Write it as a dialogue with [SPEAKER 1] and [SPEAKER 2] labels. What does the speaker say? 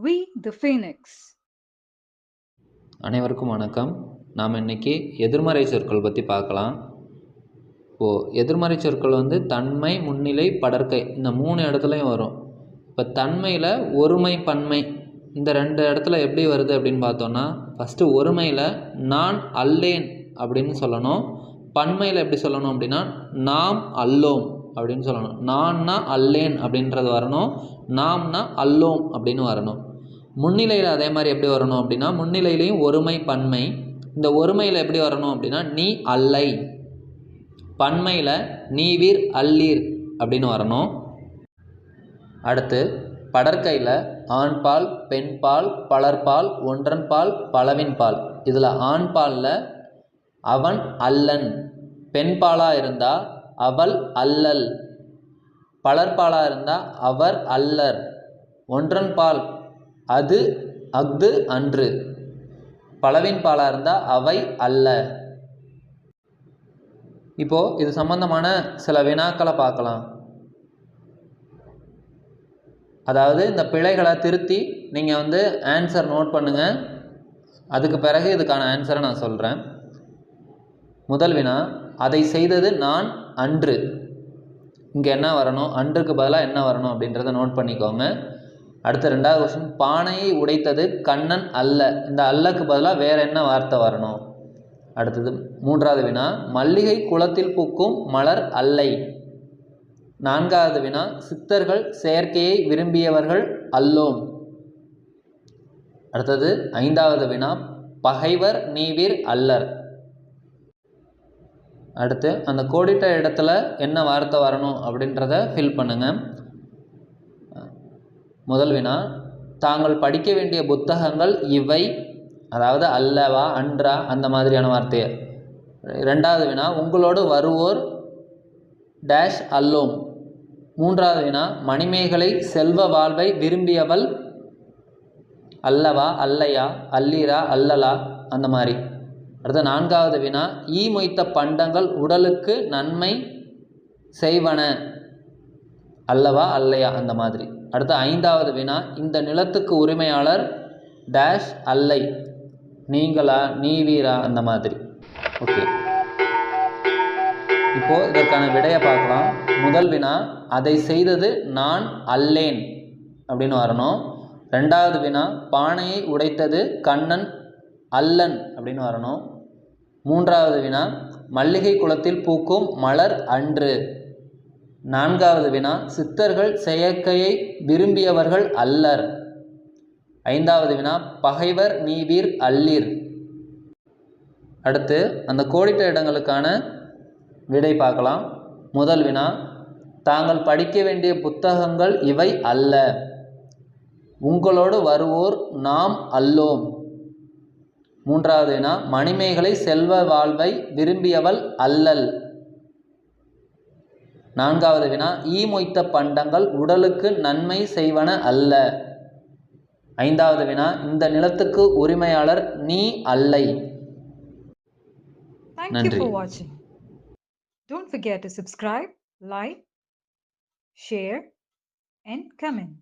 [SPEAKER 1] We the Phoenix
[SPEAKER 2] அனைவருக்கும் வணக்கம். நாம் இன்னைக்கு எதிர்மறை சொற்கள் பற்றி பார்க்கலாம். இப்போது எதிர்மறை சொற்கள் வந்து தன்மை முன்னிலை படற்கை இந்த மூணு இடத்துலையும் வரும். இப்போ தன்மையில் ஒருமை பன்மை இந்த ரெண்டு இடத்துல எப்படி வருது அப்படின்னு பார்த்தோன்னா ஃபஸ்ட்டு ஒருமையில் நான் அல்லேன் அப்படின்னு சொல்லணும். பன்மையில் எப்படி சொல்லணும் அப்படின்னா நாம் அல்லோம். அப்படின்னு சொல்லணும். நான்னா அல்லேன் அப்படின்றது வரணும். நாம்னா அல்லோம் அப்படின்னு வரணும். முன்னிலையில் அதே மாதிரி எப்படி வரணும் அப்படின்னா முன்னிலையிலையும் ஒருமை பன்மை. இந்த ஒருமையில் எப்படி வரணும் அப்படின்னா நீ அல்லை. பன்மையில் நீவீர் அல்லீர் அப்படின்னு வரணும். அடுத்து படற்கையில் ஆண்பால் பெண்பால் பலர்பால் ஒன்றன்பால் பலவின்பால். இதில் ஆண்பாலில் அவன் அல்லன். பெண்பாலாக இருந்தால் அவள் அல்லல். பலர்பாலாக இருந்தால் அவர் அல்லர். ஒன்றன்பால் அது அஃது அன்று. பலவின் பாலாக இருந்தால் அவை அல்ல. இப்போது இது சம்பந்தமான சில வினாக்களை பார்க்கலாம். அதாவது இந்த பிழைகளை திருத்தி நீங்கள் வந்து ஆன்சர் நோட் பண்ணுங்கள் அதுக்கு பிறகு இதுக்கான ஆன்சரை நான் சொல்கிறேன் முதல் வினா அதை செய்தது நான் அன்று. இங்கே என்ன வரணும்? அன்றுக்கு பதிலாக என்ன வரணும் அப்படின்றத நோட் பண்ணிக்கோங்க. அடுத்த ரெண்டாவது கொஸ்டின் பானையை உடைத்தது கண்ணன் அல்ல. இந்த அல்லக்கு பதிலாக வேறு என்ன வார்த்தை வரணும்? அடுத்தது மூன்றாவது வினா. மல்லிகை குளத்தில் பூக்கும் மலர் அல்லை. நான்காவது வினா. சித்தர்கள் செயற்கையை விரும்பியவர்கள் அல்லோம். அடுத்தது ஐந்தாவது வினா. பகைவர் நீவிர் அல்லர். அடுத்து அந்த கோடிட்ட இடத்துல என்ன வார்த்தை வரணும் அப்படின்றத ஃபில் பண்ணுங்கள் முதல் வினா தாங்கள் படிக்க வேண்டிய புத்தகங்கள் இவை? அதாவது அல்லவா அன்றா அந்த மாதிரியான வார்த்தையை ரெண்டாவது வினா உங்களோடு வருவோர் டேஷ் அல்லோம். மூன்றாவது வினா மணிமேகலை செல்வ வாழ்வை விரும்பியவள் அல்லவா அல்லையா அல்லீரா அல்லலா அந்த மாதிரி. அடுத்த நான்காவது வினா ஈ மொய்த்த பண்டங்கள் உடலுக்கு நன்மை செய்வன அல்லவா அல்லையா? அந்த மாதிரி. அடுத்த ஐந்தாவது வினா இந்த நிலத்துக்கு உரிமையாளர் டேஷ் அல்லை நீங்களா நீவீரா? அந்த மாதிரி. ஓகே. இப்போது இதற்கான விடையை பார்க்கலாம். முதல் வினா அதை செய்தது நான் அல்லேன் அப்படின்னு வரணும். ரெண்டாவது வினா பானையை உடைத்தது கண்ணன் அல்லன் அப்படின்னு வரணும். மூன்றாவது வினா மல்லிகை குளத்தில் பூக்கும் மலர் அன்று. நான்காவது வினா சித்தர்கள் செயற்கையை விரும்பியவர்கள் அல்லர். ஐந்தாவது வினா பகைவர் நீவீர் அல்லீர். அடுத்து அந்த கோடிட்ட இடங்களுக்கான விடை பார்க்கலாம். முதல் வினா தாங்கள் படிக்க வேண்டிய புத்தகங்கள் இவை அல்ல. உங்களோடு வருவோர் நாம் அல்லோம். மூன்றாவது வினா மணிமேகலை செல்வ வாழ்வை விரும்பியவள் அல்லல். நான்காவது வினா ஈ மொய்த்த பண்டங்கள் உடலுக்கு நன்மை செய்வன அல்ல. ஐந்தாவது வினா இந்த நிலத்துக்கு உரிமையாளர் நீ அல்லை.
[SPEAKER 1] Thank you for watching. Don't forget to subscribe, like, share, and comment.